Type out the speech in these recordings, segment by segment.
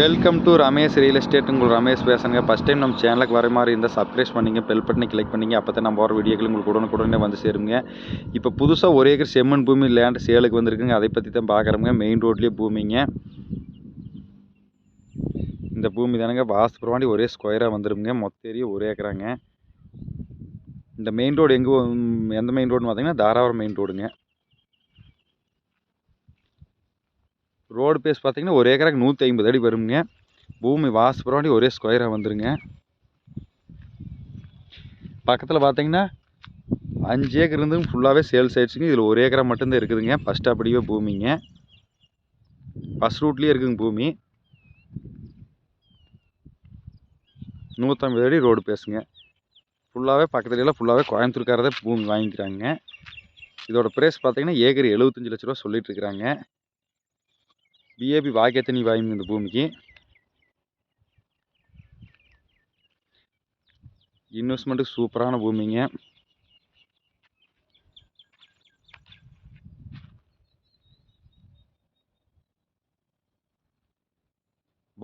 Welcome to Ramesh real estate உங்கள் ரமேஷ் பேசுங்க first time நம்ம சேனலுக்கு வர மாதிரி இருந்தால் சப்ஸ்கிரைப் பண்ணிங்க பெல் பட்டனை கிளிக் பண்ணிங்க. அப்போ தான் நம்ம போகிற வீடியோக்கள் உங்களுக்கு உடனுக்குடனே வந்து சேருங்க. இப்போ புதுசாக ஒரே ஏக்கர் செம்மண் பூமி லேண்ட் சேலுக்கு வந்திருக்குங்க. அதை பற்றி தான் பார்க்குறோங்க மெயின் ரோட்லேயே பூமிங்க. இந்த பூமி தானுங்க. வாஸ்து பிரமாண்டி ஒரே ஸ்கொயராக வந்துருங்க மொத்த ஏரியா ஒரே ஏக்கராங்க. இந்த மெயின் ரோடு எங்கே எந்த மெயின் ரோடுன்னு பார்த்தீங்கன்னா தாராவரம் மெயின் ரோடுங்க ரோடு பேஸ் பார்த்தீங்கன்னா ஒரு ஏக்கராக்கு நூற்றி ஐம்பது அடி வருங்க. பூமி வாசு ஒரே ஸ்கொயராக வந்துருங்க. பக்கத்தில் பார்த்தீங்கன்னா அஞ்சு ஏக்கர் இருந்தும் ஃபுல்லாகவே சேல்ஸ் ஆகிடுச்சுங்க இதில் ஒரு ஏக்கரா மட்டும்தான் இருக்குதுங்க. ஃபஸ்ட் அப்படியே பூமிங்க. ஃபஸ்ட் ரூட்லேயே இருக்குங்க பூமி. நூற்றம்பது அடி ரோடு பேசுங்க. ஃபுல்லாகவே பக்கத்துலலாம் ஃபுல்லாகவே கோயம்புத்தூர்காரதே பூமி வாங்கிக்கிறாங்க. இதோட ப்ரைஸ் பார்த்தீங்கன்னா ஏக்கர் எழுபத்தஞ்சு லட்ச ரூபா சொல்லிட்டு இருக்கிறாங்க. பிஏபி வாக்கியத்தனி வாயுங்க இந்த பூமிக்கு? இன்வெஸ்ட்மெண்ட்டுக்கு சூப்பரான பூமிங்க.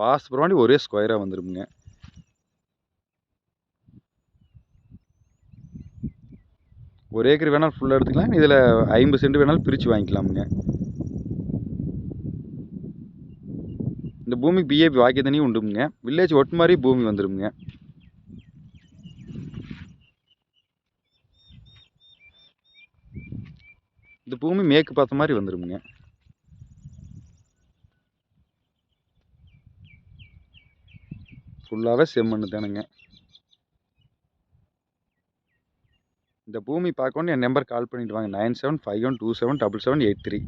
பாஸ் பிரமாண்டி ஒரே ஸ்கொயராக வந்துருமுங்க. ஒரு ஏக்கர் வேணாலும் ஃபுல்லாக எடுத்துக்கலாம் இதில் ஐம்பது சென்ட் வேணாலும் பிரித்து வாங்கிக்கலாமுங்க. பூமிக்கு பிஏபி வாக்கிய தண்ணி உண்டுங்க. வில்லேஜ் ஒட்டு மாதிரி பூமி வந்துடுங்க இந்த பூமி மேற்கு பார்த்த மாதிரி வந்துடுங்க ஃபுல்லாகவே செம்மண்ணு தானுங்க. இந்த பூமி பார்க்கணும் என் நம்பர் கால் பண்ணிவிட்டு வாங்க. Nine seven five one two seven double seven eight three.